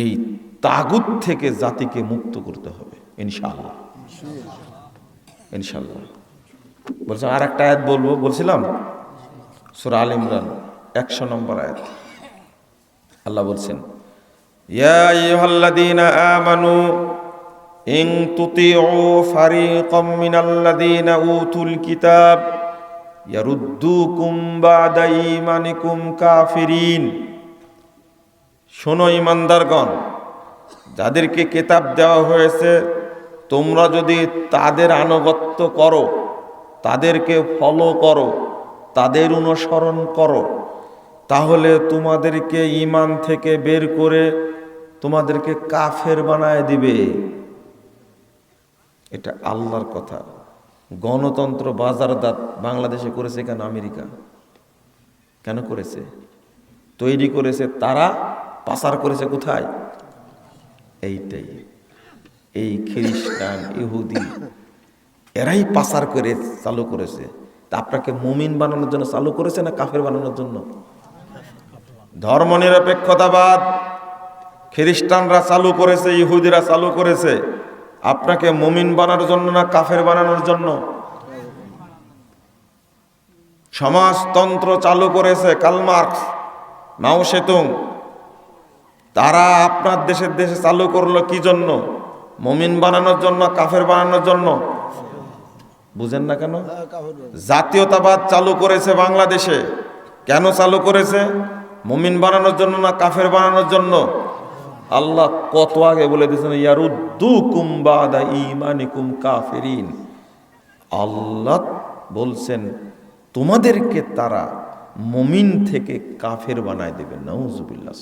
এই তাগুত থেকে জাতিকে মুক্ত করতে হবে, ইনশাআল্লাহ। ইনশাআল্লাহ। বলছিলাম আর একটা আয়াত বলব, বলছিলাম? সুরা আল ইমরান, একশো নম্বর আয়াত। আল্লাহ বলছেন আমানু, ইন তুতিউ ফারিকাম মিনাল্লাযীনা উতুল কিতাব, ইয়ারুদ্দুকুম বাদা ঈমানিকুম কাফিরিন। শোনো ইমানদারগণ, যাদেরকে কেতাব দেওয়া হয়েছে, তোমরা যদি তাদের আনুগত্য করো, তাদেরকে ফলো করো, তাদের অনুসরণ করো, তাহলে তোমাদেরকে ইমান থেকে বের করে তোমাদেরকে কাফের বানায় দিবে। এটা আল্লাহর কথা। গণতন্ত্র বাজারদাত বাংলাদেশে করেছে কেন? আমেরিকা। কেন করেছে? তৈরি করেছে তারা পাচার করেছে কোথায়? এইটাই। এই খ্রিস্টান, ইহুদি, এরাই পাচার করে চালু করেছে। তা আপনাকে মুমিন বানানোর জন্য চালু করেছে না কাফের বানানোর জন্য? ধর্মনিরপেক্ষতাবাদ। খ্রিস্টানরা চালু করেছে, ইহুদিরা চালু করেছে। আপনাকে মুমিন বানানোর জন্য না কাফের বানানোর জন্য? সমাজতন্ত্র চালু করেছে, কালমার্কস, মাও সেতুং। তারা আপনার দেশের দেশে চালু করল কি জন্য? মমিন বানানোর জন্য, কাফের বানানোর জন্য? বুঝেন না কেন? জাতীয়তাবাদ চালু করেছে বাংলাদেশে। কেন চালু করেছে? মমিন বানানোর জন্য না কাফের বানানোর জন্য? আল্লাহ কত আগে বলে দিয়েছেন ইয়ারুদ্দু কুম্বাদা ইমানিকুম কাফেরিন। আল্লাহ বলছেন, তোমাদেরকে তারা মমিন থেকে কাফের বানায় দেবে। নওজুবিল্লাহ